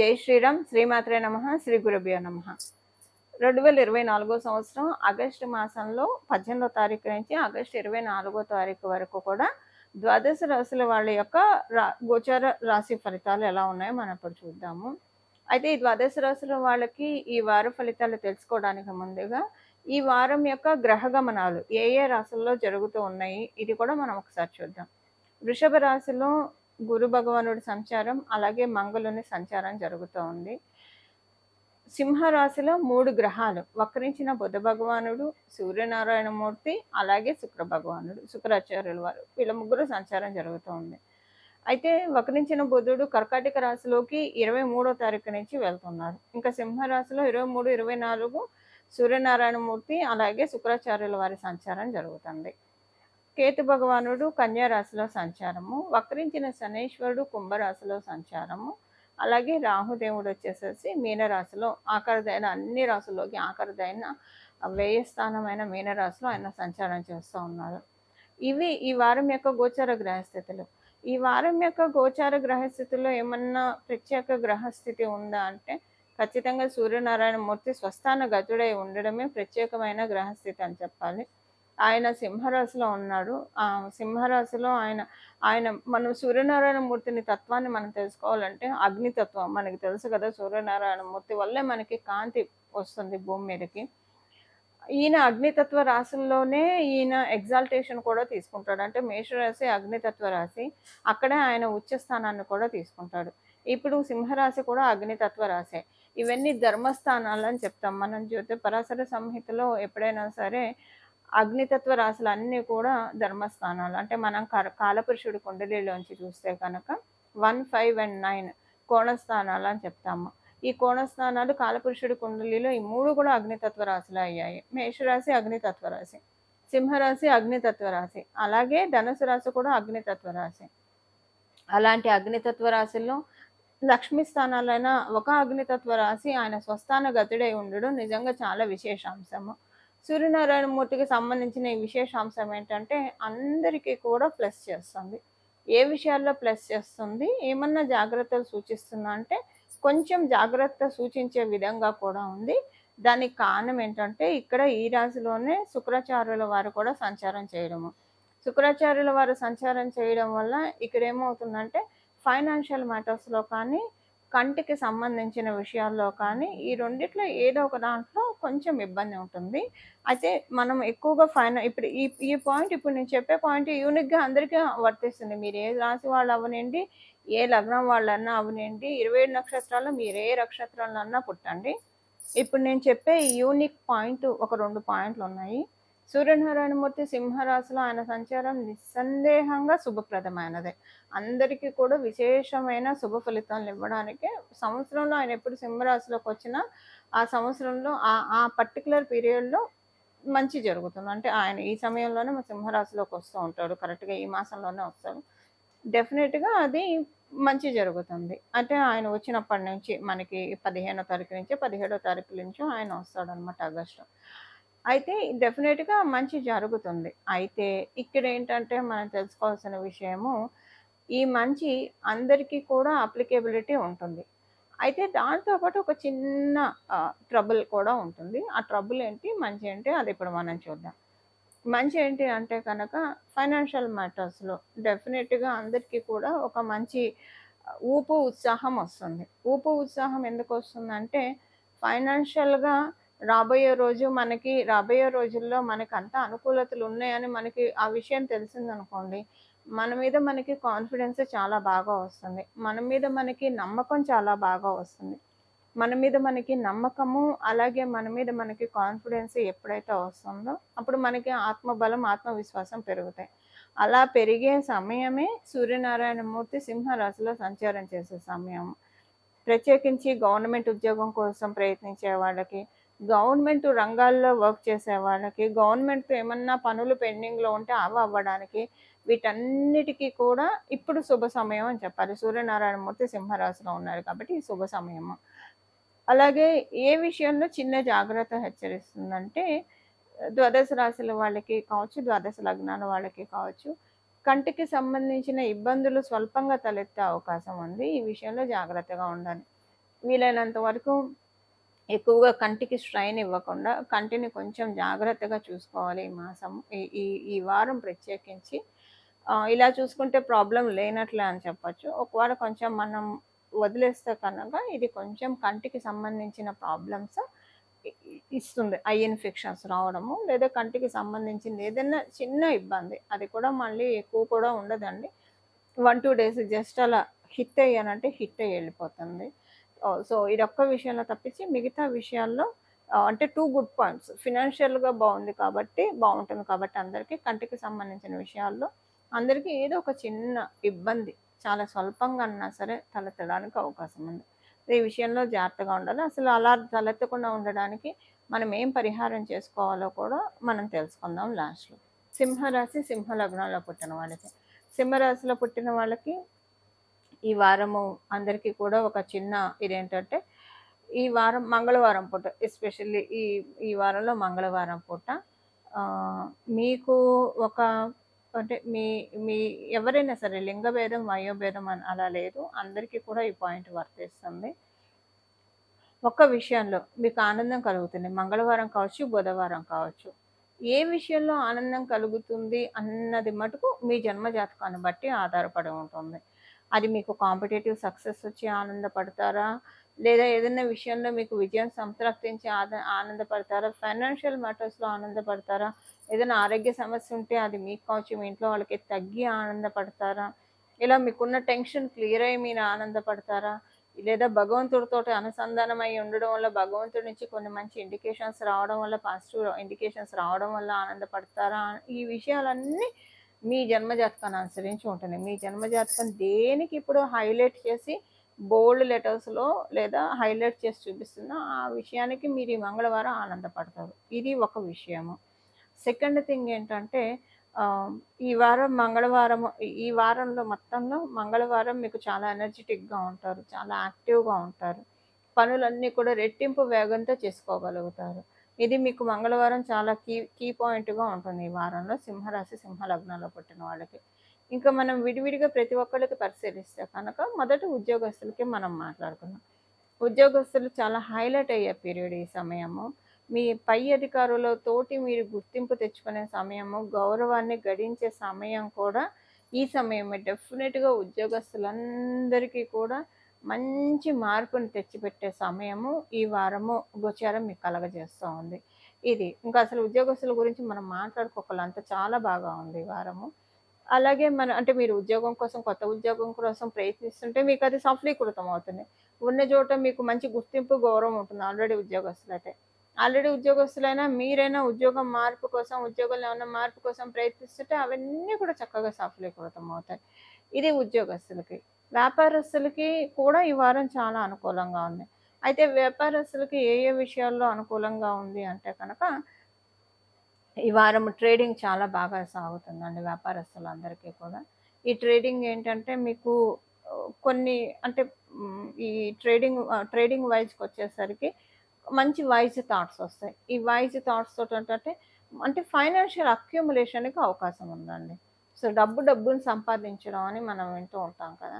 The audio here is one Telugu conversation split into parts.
జై శ్రీరామ్ శ్రీమాత్రే నమ శ్రీ గురుభ్యో నమ. రెండు వేల ఇరవై నాలుగో సంవత్సరం ఆగస్టు మాసంలో పద్దెనిమిదో తారీఖు నుంచి ఆగస్టు ఇరవై నాలుగో తారీఖు వరకు కూడా ద్వాదశ రాశుల వాళ్ళ యొక్క రా గోచార రాశి ఫలితాలు ఎలా ఉన్నాయో మనం ఇప్పుడు చూద్దాము. అయితే ఈ ద్వాదశ రాశుల వాళ్ళకి ఈ వార ఫలితాలు తెలుసుకోవడానికి ముందుగా ఈ వారం యొక్క గ్రహ గమనాలు ఏ ఏ రాశుల్లో జరుగుతూ ఉన్నాయి ఇది కూడా మనం ఒకసారి చూద్దాం. వృషభ రాశిలో గురు భగవానుడి సంచారం అలాగే మంగళుని సంచారం జరుగుతూ ఉంది. సింహరాశిలో మూడు గ్రహాలు. వక్రించిన బుధ భగవానుడు సూర్యనారాయణమూర్తి అలాగే శుక్ర భగవానుడు శుక్రాచార్యుల వారు. వీళ్ళ ముగ్గురు సంచారం జరుగుతూ ఉంది. అయితే వక్రించిన బుధుడు కర్కాటక రాశిలోకి ఇరవై మూడో తారీఖు నుంచి వెళ్తున్నారు. ఇంకా సింహరాశిలో ఇరవై మూడు ఇరవై నాలుగు సూర్యనారాయణమూర్తి అలాగే శుక్రాచార్యుల వారి సంచారం జరుగుతుంది. కేతు భగవానుడు కన్యారాశిలో సంచారము వక్రించిన శనేశ్వరుడు కుంభరాశిలో సంచారము అలాగే రాహుదేవుడు వచ్చేసేసి మీనరాశిలో ఆఖరిదైన అన్ని రాశుల్లోకి ఆఖరిదైన వ్యయస్థానమైన మీనరాశిలో ఆయన సంచారం చేస్తూ ఉన్నారు. ఇవి ఈ వారం యొక్క గోచార గ్రహస్థితులు. ఈ వారం యొక్క గోచార గ్రహస్థితిలో ఏమన్నా ప్రత్యేక గ్రహస్థితి ఉందా అంటే ఖచ్చితంగా సూర్యనారాయణ మూర్తి స్వస్థాన గతుడై ఉండడమే ప్రత్యేకమైన గ్రహస్థితి అని చెప్పాలి. ఆయన సింహరాశిలో ఉన్నాడు. ఆ సింహరాశిలో ఆయన ఆయన మనం సూర్యనారాయణ మూర్తిని తత్వాన్ని మనం తెలుసుకోవాలంటే అగ్నితత్వం మనకి తెలుసు కదా సూర్యనారాయణ మూర్తి వల్లే మనకి కాంతి వస్తుంది భూమి మీదకి. ఈయన అగ్నితత్వ రాశుల్లోనే ఈయన ఎగ్జాల్టేషన్ కూడా తీసుకుంటాడు. అంటే మేషరాశి అగ్నితత్వ రాశి అక్కడే ఆయన ఉచ్చ స్థానాన్ని కూడా తీసుకుంటాడు. ఇప్పుడు సింహరాశి కూడా అగ్నితత్వ రాశే. ఇవన్నీ ధర్మస్థానాలు అని చెప్తాం. మనం చూస్తే పరాశర సంహితలో ఎప్పుడైనా సరే అగ్నితత్వ రాశులు అన్నీ కూడా ధర్మస్థానాలు. అంటే మనం కాలపురుషుడు కుండలిలోంచి చూస్తే కనుక వన్ ఫైవ్ అండ్ నైన్ కోణస్థానాలు అని చెప్తాము. ఈ కోణస్థానాలు కాలపురుషుడి కుండలిలో ఈ మూడు కూడా అగ్నితత్వ రాశులు అయ్యాయి. మేషరాశి అగ్నితత్వ రాశి సింహరాశి అగ్నితత్వ రాశి అలాగే ధనుసు రాశి కూడా అగ్నితత్వ రాశి. అలాంటి అగ్నితత్వ రాశుల్లో లక్ష్మీ స్థానాలైన ఒక అగ్నితత్వ రాశి ఆయన స్వస్థాన గతుడై ఉండడం నిజంగా చాలా విశేషాంశము. సూర్యనారాయణ మూర్తికి సంబంధించిన ఈ విశేషాంశం ఏంటంటే అందరికీ కూడా ప్లస్ చేస్తుంది. ఏ విషయాల్లో ప్లస్ చేస్తుంది? ఏమన్నా జాగ్రత్తలు సూచిస్తుందా? అంటే కొంచెం జాగ్రత్త సూచించే విధంగా కూడా ఉంది. దానికి కారణం ఏంటంటే ఇక్కడ ఈ రాశిలోనే శుక్రాచార్యుల వారు కూడా సంచారం చేయడము. శుక్రాచార్యుల వారు సంచారం చేయడం వల్ల ఇక్కడ ఏమవుతుందంటే ఫైనాన్షియల్ మ్యాటర్స్లో కానీ కంటికి సంబంధించిన విషయాల్లో కానీ ఈ రెండిట్లో ఏదో ఒక దాంట్లో కొంచెం ఇబ్బంది ఉంటుంది. అయితే మనం ఎక్కువగా ఫైన ఇప్పుడు ఈ ఈ పాయింట్ ఇప్పుడు నేను చెప్పే పాయింట్ యూనిక్గా అందరికీ వర్తిస్తుంది. మీరు ఏ రాశి వాళ్ళు అవనండి ఏ లగ్నం వాళ్ళన్నా అవనండి ఇరవై ఏడు నక్షత్రాల్లో మీరు ఏ నక్షత్రాలన్నా పుట్టండి. ఇప్పుడు నేను చెప్పే యూనిక్ పాయింట్ ఒక రెండు పాయింట్లు ఉన్నాయి. సూర్యనారాయణమూర్తి సింహరాశిలో ఆయన సంచారం నిస్సందేహంగా శుభప్రదమైనదే. అందరికీ కూడా విశేషమైన శుభ ఫలితాలు ఇవ్వడానికి సంవత్సరంలో ఆయన ఎప్పుడు సింహరాశిలోకి వచ్చినా ఆ సంవత్సరంలో ఆ ఆ పర్టికులర్ పీరియడ్లో మంచి జరుగుతుంది. అంటే ఆయన ఈ సమయంలోనే మా సింహరాశిలోకి వస్తూ ఉంటాడు. కరెక్ట్గా ఈ మాసంలోనే వస్తాడు. డెఫినెట్గా అది మంచి జరుగుతుంది. అంటే ఆయన వచ్చినప్పటి నుంచి మనకి పదిహేనో తారీఖు నుంచి పదిహేడో తారీఖు నుంచి ఆయన వస్తాడు అనమాట ఆగస్టు. అయితే డెఫినెట్గా మంచి జరుగుతుంది. అయితే ఇక్కడ ఏంటంటే మనం తెలుసుకోవాల్సిన విషయము ఈ మంచి అందరికీ కూడా అప్లికేబిలిటీ ఉంటుంది. అయితే దాంతోపాటు ఒక చిన్న ట్రబుల్ కూడా ఉంటుంది. ఆ ట్రబుల్ ఏంటి? మంచి ఏంటి అది ఇప్పుడు మనం చూద్దాం. మంచి ఏంటి అంటే కనుక ఫైనాన్షియల్ మ్యాటర్స్లో డెఫినెట్గా అందరికీ కూడా ఒక మంచి ఊపు ఉత్సాహం వస్తుంది. ఊపు ఉత్సాహం ఎందుకు వస్తుందంటే ఫైనాన్షియల్గా రాబోయే రోజు మనకి రాబోయే రోజుల్లో మనకి అంత అనుకూలతలు ఉన్నాయని మనకి ఆ విషయం తెలిసిందనుకోండి మన మీద మనకి కాన్ఫిడెన్స్ చాలా బాగా వస్తుంది. మన మీద మనకి నమ్మకం చాలా బాగా వస్తుంది. మన మీద మనకి నమ్మకము అలాగే మన మీద మనకి కాన్ఫిడెన్స్ ఎప్పుడైతే వస్తుందో అప్పుడు మనకి ఆత్మబలం ఆత్మవిశ్వాసం పెరుగుతాయి. అలా పెరిగే సమయమే సూర్యనారాయణమూర్తి సింహరాశిలో సంచారం చేసే సమయం. ప్రత్యేకించి గవర్నమెంట్ ఉద్యోగం కోసం ప్రయత్నించే వాళ్ళకి గవర్నమెంట్ రంగాల్లో వర్క్ చేసే వాళ్ళకి గవర్నమెంట్తో ఏమన్నా పనులు పెండింగ్లో ఉంటే అవి అవ్వడానికి వీటన్నిటికీ కూడా ఇప్పుడు శుభ సమయం అని చెప్పాలి. సూర్యనారాయణమూర్తి సింహరాశిలో ఉన్నారు కాబట్టి ఈ శుభ సమయము. అలాగే ఏ విషయంలో చిన్న జాగ్రత్త హెచ్చరిస్తుందంటే ద్వాదశ రాశుల వాళ్ళకి కావచ్చు ద్వాదశ లగ్నాల వాళ్ళకి కావచ్చు కంటికి సంబంధించిన ఇబ్బందులు స్వల్పంగా తలెత్తే అవకాశం ఉంది. ఈ విషయంలో జాగ్రత్తగా ఉండాలి. వీలైనంత వరకు ఎక్కువగా కంటికి స్ట్రైన్ ఇవ్వకుండా కంటిని కొంచెం జాగ్రత్తగా చూసుకోవాలి. ఈ మాసం ఈ ఈ ఈ వారం ప్రత్యేకించి. ఇలా చూసుకుంటే ప్రాబ్లం లేనట్లే అని చెప్పచ్చు. ఒకవేళ కొంచెం మనం వదిలేస్తే కనుక ఇది కొంచెం కంటికి సంబంధించిన ప్రాబ్లమ్స్ ఇస్తుంది. ఐ ఇన్ఫెక్షన్స్ రావడము లేదా కంటికి సంబంధించింది ఏదైనా చిన్న ఇబ్బంది. అది కూడా మళ్ళీ ఎక్కువ కూడా ఉండదండి. వన్ టూ డేస్ జస్ట్ అలా హిట్ అయ్యానంటే హిట్ అయ్యి వెళ్ళిపోతుంది. Uh, సో ఇది ఒక్క విషయంలో తప్పించి మిగతా విషయాల్లో uh, అంటే టూ గుడ్ పాయింట్స్ ఫినాన్షియల్గా బాగుంది కాబట్టి బాగుంటుంది కాబట్టి అందరికీ కంటికి సంబంధించిన విషయాల్లో అందరికీ ఏదో ఒక చిన్న ఇబ్బంది చాలా స్వల్పంగా అన్నా సరే తలెత్తడానికి అవకాశం ఉంది. ఈ విషయంలో జాగ్రత్తగా ఉండాలి. అసలు అలా తలెత్తకుండా ఉండడానికి మనం ఏం పరిహారం చేసుకోవాలో కూడా మనం తెలుసుకుందాం లాస్ట్లో సింహరాశి సింహ లగ్నంలో పుట్టిన వాళ్ళకి. సింహరాశిలో పుట్టిన వాళ్ళకి ఈ వారము అందరికీ కూడా ఒక చిన్న ఇదేంటంటే ఈ వారం మంగళవారం పూట ఎస్పెషల్లీ ఈ ఈ వారంలో మంగళవారం పూట మీకు ఒక అంటే మీ మీ ఎవరైనా సరే లింగభేదం వయోభేదం అని అలా లేదు. అందరికీ కూడా ఈ పాయింట్ వర్తిస్తుంది ఒక్క విషయంలో మీకు ఆనందం కలుగుతుంది. మంగళవారం కావచ్చు బుధవారం కావచ్చు. ఏ విషయంలో ఆనందం కలుగుతుంది అన్నది మటుకు మీ జన్మ జాతకాన్ని బట్టి ఆధారపడి ఉంటుంది. అది మీకు కాంపిటేటివ్ సక్సెస్ వచ్చి ఆనందపడతారా? లేదా ఏదైనా విషయంలో మీకు విజయం సంతృప్తించి ఆద ఆనందపడతారా? ఫైనాన్షియల్ మ్యాటర్స్లో ఆనందపడతారా? ఏదైనా ఆరోగ్య సమస్య ఉంటే అది మీకు కావచ్చు మీ ఇంట్లో వాళ్ళకి తగ్గి ఆనందపడతారా? ఇలా మీకున్న టెన్షన్ క్లియర్ అయ్యి మీరు ఆనందపడతారా? లేదా భగవంతుడితో అనుసంధానం అయి ఉండడం వల్ల భగవంతుడి నుంచి కొన్ని మంచి ఇండికేషన్స్ రావడం వల్ల పాజిటివ్ ఇండికేషన్స్ రావడం వల్ల ఆనందపడతారా? ఈ విషయాలన్నీ మీ జన్మజాతకాన్ని అనుసరించి ఉంటుంది. మీ జన్మజాతకం దేనికి ఇప్పుడు హైలైట్ చేసి బోల్డ్ లెటర్స్లో లేదా హైలైట్ చేసి చూపిస్తుందో ఆ విషయానికి మీరు ఈ మంగళవారం ఆనందపడతారు. ఇది ఒక విషయము. సెకండ్ థింగ్ ఏంటంటే ఈ వారం మంగళవారం ఈ వారంలో మొత్తంలో మంగళవారం మీకు చాలా ఎనర్జెటిక్గా ఉంటారు చాలా యాక్టివ్గా ఉంటారు. పనులన్నీ కూడా రెట్టింపు వేగంతో చేసుకోగలుగుతారు. ఇది మీకు మంగళవారం చాలా కీ కీ పాయింట్గా ఉంటుంది ఈ వారంలో. సింహరాశి సింహ లగ్నంలో పుట్టిన వాళ్ళకి. ఇంకా మనం విడివిడిగా ప్రతి ఒక్కరికి పరిశీలిస్తే కనుక మొదట ఉద్యోగస్తులకి మనం మాట్లాడుకున్నాం ఉద్యోగస్తులు చాలా హైలైట్ అయ్యే పీరియడ్ ఈ సమయము. మీ పై అధికారులతోటి మీరు గుర్తింపు తెచ్చుకునే సమయము గౌరవాన్ని గడించే సమయం కూడా ఈ సమయమే. డెఫినెట్గా ఉద్యోగస్తులందరికీ కూడా మంచి మార్పును తెచ్చిపెట్టే సమయము ఈ వారము గోచారం మీకు కలగజేస్తూ ఉంది. ఇది ఇంకా అసలు ఉద్యోగస్తుల గురించి మనం మాట్లాడుకోకలంత చాలా బాగా ఉంది ఈ వారము. అలాగే మన అంటే మీరు ఉద్యోగం కోసం కొత్త ఉద్యోగం కోసం ప్రయత్నిస్తుంటే మీకు అది సఫలీకృతం అవుతుంది. ఉన్న చోట మీకు మంచి గుర్తింపు గౌరవం ఉంటుంది ఆల్రెడీ ఉద్యోగస్తులైతే ఆల్రెడీ ఉద్యోగస్తులైనా మీరైనా ఉద్యోగం మార్పు కోసం ఉద్యోగంలో ఏమైనా మార్పు కోసం ప్రయత్నిస్తుంటే అవన్నీ కూడా చక్కగా సఫలీకృతం అవుతాయి. ఇది ఉద్యోగస్తులకి. వ్యాపారస్తులకి కూడా ఈ వారం చాలా అనుకూలంగా ఉంది. అయితే వ్యాపారస్తులకి ఏ ఏ విషయాల్లో అనుకూలంగా ఉంది అంటే కనుక ఈ వారం ట్రేడింగ్ చాలా బాగా సాగుతుందండి వ్యాపారస్తులందరికీ కూడా. ఈ ట్రేడింగ్ ఏంటంటే మీకు కొన్ని అంటే ఈ ట్రేడింగ్ ట్రేడింగ్ వైజ్కి వచ్చేసరికి మంచి వైజ్ థాట్స్ వస్తాయి. ఈ వైజ్ థాట్స్ తోటి ఏంటంటే అంటే ఫైనాన్షియల్ అక్యుములేషన్కి అవకాశం ఉందండి. సో డబ్బు డబ్బును సంపాదించడం అని మనం వింటూ ఉంటాం కదా.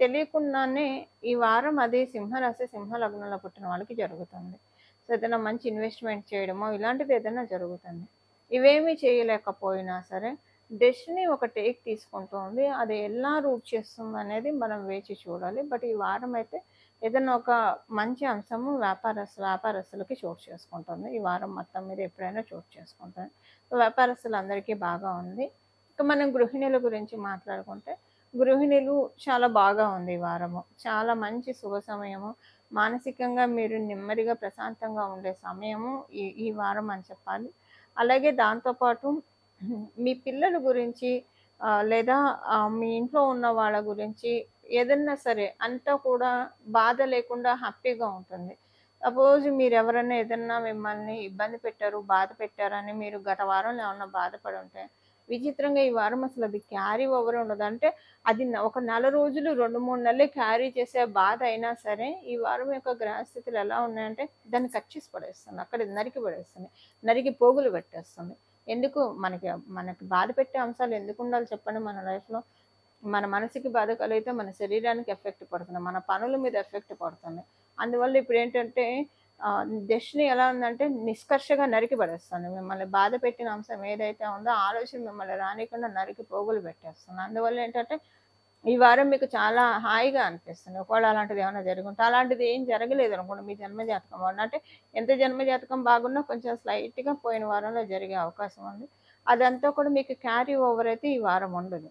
తెలియకుండానే ఈ వారం అది సింహరాశి సింహ లగ్నంలో పుట్టిన వాళ్ళకి జరుగుతుంది. సో ఏదైనా మంచి ఇన్వెస్ట్మెంట్ చేయడమో ఇలాంటిది ఏదైనా జరుగుతుంది. ఇవేమీ చేయలేకపోయినా సరే డెస్టినీ ఒక టేక్ తీసుకుంటుంది. అది ఎలా రూట్ చేస్తుంది అనేది మనం వేచి చూడాలి. బట్ ఈ వారం అయితే ఏదైనా ఒక మంచి అంశము వ్యాపారస్తు వ్యాపారస్తులకి చోటు చేసుకుంటుంది. ఈ వారం మొత్తం మీద ఎప్పుడైనా చోటు చేసుకుంటుంది. వ్యాపారస్తులందరికీ బాగా ఉంది. ఇక మనం గృహిణుల గురించి మాట్లాడుకుంటే గృహిణులు చాలా బాగా ఉంది ఈ వారము. చాలా మంచి శుభ సమయము. మానసికంగా మీరు నెమ్మదిగా ప్రశాంతంగా ఉండే సమయము ఈ ఈ వారం అని చెప్పాలి. అలాగే దాంతోపాటు మీ పిల్లల గురించి లేదా మీ ఇంట్లో ఉన్న వాళ్ళ గురించి ఏదన్నా సరే అంతా కూడా బాధ లేకుండా హ్యాపీగా ఉంటుంది. సపోజ్ మీరు ఎవరైనా ఏదన్నా మిమ్మల్ని ఇబ్బంది పెట్టారు బాధ పెట్టారని మీరు గత వారంలో ఏమన్నా బాధపడి ఉంటే విచిత్రంగా ఈ వారం అసలు అది క్యారీ ఓవర్ ఉండదు. అంటే అది ఒక నెల రోజులు రెండు మూడు నెలలు క్యారీ చేసే బాధ అయినా సరే ఈ వారం యొక్క గ్రహస్థితులు ఎలా ఉన్నాయంటే దాన్ని కట్ పడేస్తుంది. అక్కడ నరికి పడేస్తుంది. నరికి పోగులు పెట్టేస్తుంది. ఎందుకు? మనకి మనకి బాధ పెట్టే అంశాలు ఎందుకు ఉండాలి చెప్పండి మన లైఫ్లో మన మనసుకి బాధ కలిగితే మన శరీరానికి ఎఫెక్ట్ పడుతుంది. మన పనుల మీద ఎఫెక్ట్ పడుతుంది. అందువల్ల ఇప్పుడు ఏంటంటే డెస్టినీ ఎలా ఉందంటే నిష్కర్షగా నరికి పడేస్తుంది. మిమ్మల్ని బాధ పెట్టిన అంశం ఏదైతే ఉందో ఆలోచన మిమ్మల్ని రానికుండా నరికి పోగులు పెట్టేస్తుంది. అందువల్ల ఏంటంటే ఈ వారం మీకు చాలా హాయిగా అనిపిస్తుంది. ఒకవేళ అలాంటిది ఏమైనా జరుగుంటే అలాంటిది ఏం జరగలేదు అనుకోండి మీ జన్మజాతకం వల్ల. అంటే ఎంత జన్మజాతకం బాగున్నా కొంచెం స్లైట్గా పోయిన వారంలో జరిగే అవకాశం ఉంది. అదంతా కూడా మీకు క్యారీ ఓవర్ అయితే ఈ వారం ఉండదు.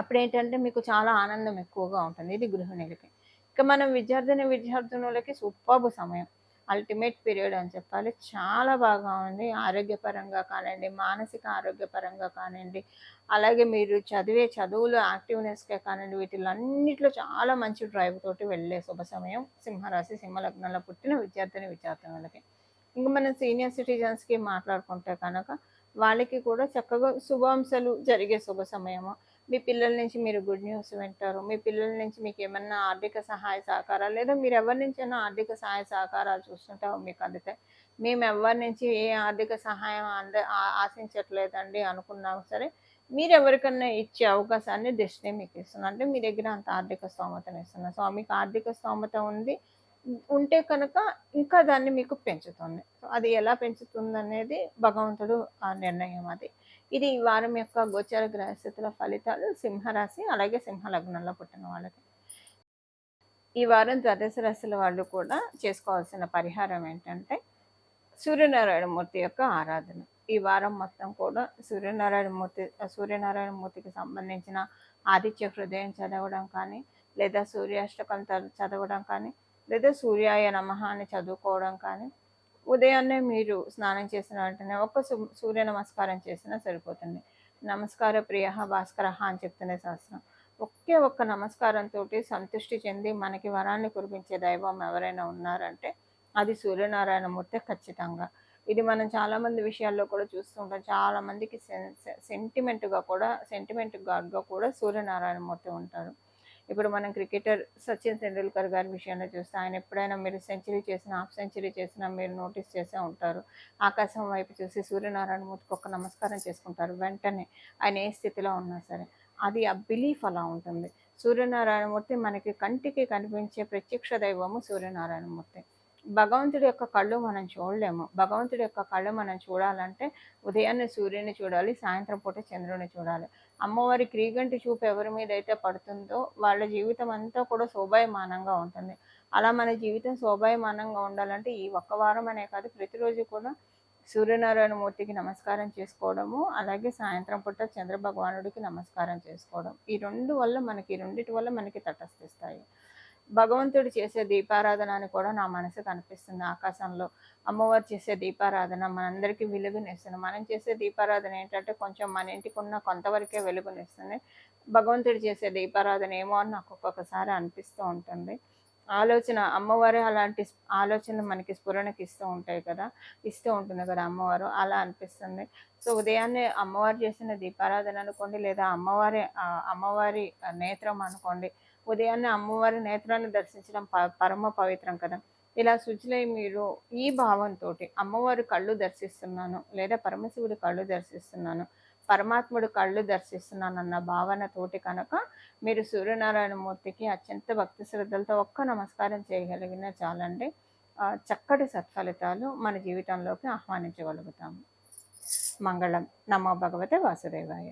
అప్పుడు ఏంటంటే మీకు చాలా ఆనందం ఎక్కువగా ఉంటుంది. ఇది గృహిణులకి ఇక మనం విద్యార్థిని విద్యార్థినులకి సూపర్బ్ సమయం. అల్టిమేట్ పీరియడ్ అని చెప్పాలి. చాలా బాగా ఉంది. ఆరోగ్యపరంగా కానివ్వండి మానసిక ఆరోగ్యపరంగా కానివ్వండి అలాగే మీరు చదివే చదువులు యాక్టివ్నెస్కే కానివ్వండి వీటిలన్నిట్లో చాలా మంచి డ్రైవ్ తోటి వెళ్ళే శుభ సమయం. సింహరాశి సింహలగ్నంలో పుట్టిన విద్యార్థిని విద్యార్థినులకి. ఇంకా మనం సీనియర్ సిటిజన్స్కి మాట్లాడుకుంటే కనుక వాళ్ళకి కూడా చక్కగా శుభాంశాలు జరిగే శుభ సమయము. మీ పిల్లల నుంచి మీరు గుడ్ న్యూస్ వింటారు. మీ పిల్లల నుంచి మీకు ఏమన్నా ఆర్థిక సహాయ సహకారాలు లేదా మీరు ఎవరి నుంచైనా ఆర్థిక సహాయ సహకారాలు చూస్తుంటే మీకు అందుతాయి మేము ఎవరి నుంచి ఏ ఆర్థిక సహాయం అంద ఆశించట్లేదండి అనుకున్నా సరే మీరు ఎవరికన్నా ఇచ్చే అవకాశాన్ని దృష్టి మీకు ఇస్తున్నారు అంటే మీ దగ్గర అంత ఆర్థిక స్తోమతను ఇస్తున్నారు సో మీకు ఆర్థిక స్తోమత ఉంది ఉంటే కనుక ఇంకా దాన్ని మీకు పెంచుతుంది. సో అది ఎలా పెంచుతుంది అనేది భగవంతుడు ఆ నిర్ణయం అది. ఇది ఈ వారం యొక్క గోచర గ్రహస్థితుల ఫలితాలు సింహరాశి అలాగే సింహ లగ్నంలో పుట్టిన వాళ్ళకి. ఈ వారం ద్వాదశ రాశుల వాళ్ళు కూడా చేసుకోవాల్సిన పరిహారం ఏంటంటే సూర్యనారాయణమూర్తి యొక్క ఆరాధన. ఈ వారం మొత్తం కూడా సూర్యనారాయణమూర్తి సూర్యనారాయణమూర్తికి సంబంధించిన ఆదిత్య హృదయం చదవడం కానీ లేదా సూర్యాష్టకం చదవడం కానీ లేదా సూర్యాయ నమ అని చదువుకోవడం కానీ ఉదయాన్నే మీరు స్నానం చేసిన వెంటనే ఒక సూర్య నమస్కారం చేసినా సరిపోతుంది. నమస్కార ప్రియ భాస్కర అని చెప్తున్న శాస్త్రం. ఒకే ఒక్క నమస్కారంతో సంతృష్టి చెంది మనకి వరాన్ని కురిపించే దైవం ఎవరైనా ఉన్నారంటే అది సూర్యనారాయణమూర్తి ఖచ్చితంగా. ఇది మనం చాలామంది విషయాల్లో కూడా చూస్తుంటాం. చాలామందికి సెంటిమెంట్గా కూడా సెంటిమెంట్ గాడ్గా కూడా సూర్యనారాయణమూర్తి ఉంటారు. ఇప్పుడు మనం క్రికెటర్ సచిన్ తెండూల్కర్ గారి విషయంలో చూస్తే ఆయన ఎప్పుడైనా మీరు సెంచరీ చేసినా హాఫ్ సెంచరీ చేసినా మీరు నోటీస్ చేసే ఉంటారు. ఆకాశం వైపు చూసి సూర్యనారాయణ మూర్తికి ఒక నమస్కారం చేసుకుంటారు. వెంటనే ఆయన ఏ స్థితిలో ఉన్నా సరే అది ఆ బిలీఫ్ అలా ఉంటుంది. సూర్యనారాయణమూర్తి మనకి కంటికి కనిపించే ప్రత్యక్ష దైవము సూర్యనారాయణమూర్తి భగవంతుడి యొక్క కళ్ళు మనం చూడలేము. భగవంతుడి యొక్క కళ్ళు మనం చూడాలంటే ఉదయాన్నే సూర్యుని చూడాలి సాయంత్రం పూట చంద్రుని చూడాలి. అమ్మవారి క్రీగంటి చూపు ఎవరి మీద అయితే పడుతుందో వాళ్ళ జీవితం అంతా కూడా శోభాయమానంగా ఉంటుంది. అలా మన జీవితం శోభాయమానంగా ఉండాలంటే ఈ ఒక్క వారం అనే కాదు ప్రతిరోజు కూడా సూర్యనారాయణ మూర్తికి నమస్కారం చేసుకోవడము అలాగే సాయంత్రం పూట చంద్ర భగవానుడికి నమస్కారం చేసుకోవడం. ఈ రెండు వల్ల మనకి రెండిటి వల్ల మనకి తటస్థిస్తాయి. భగవంతుడు చేసే దీపారాధన అని కూడా నా మనసు కనిపిస్తుంది ఆకాశంలో. అమ్మవారు చేసే దీపారాధన మనందరికీ వెలుగునిస్తుంది మనం చేసే దీపారాధన ఏంటంటే కొంచెం మన ఇంటికి ఉన్న కొంతవరకే వెలుగునిస్తుంది భగవంతుడు చేసే దీపారాధన ఏమో అని నాకు ఒక్కొక్కసారి అనిపిస్తూ ఉంటుంది. ఆలోచన అమ్మవారే అలాంటి ఆలోచనలు మనకి స్ఫురణకి ఇస్తూ ఉంటాయి కదా ఇస్తూ ఉంటుంది కదా అమ్మవారు అలా అనిపిస్తుంది. సో ఉదయాన్నే అమ్మవారు చేసిన దీపారాధన అనుకోండి లేదా అమ్మవారి అమ్మవారి నేత్రం అనుకోండి ఉదయాన్నే అమ్మవారి నేత్రాన్ని దర్శించడం పరమ పవిత్రం కదా. ఇలా శుచిలై మీరు ఈ భావంతో అమ్మవారి కళ్ళు దర్శిస్తున్నాను లేదా పరమశివుడి కళ్ళు దర్శిస్తున్నాను పరమాత్ముడు కళ్ళు దర్శిస్తున్నానన్న భావనతోటి కనుక మీరు సూర్యనారాయణమూర్తికి అత్యంత భక్తి శ్రద్ధలతో ఒక్క నమస్కారం చేయగలిగినా చాలండి. చక్కటి సత్ఫలితాలు మన జీవితంలోకి ఆహ్వానించగలుగుతాము మంగళం. నమో భగవతే వాసుదేవాయ.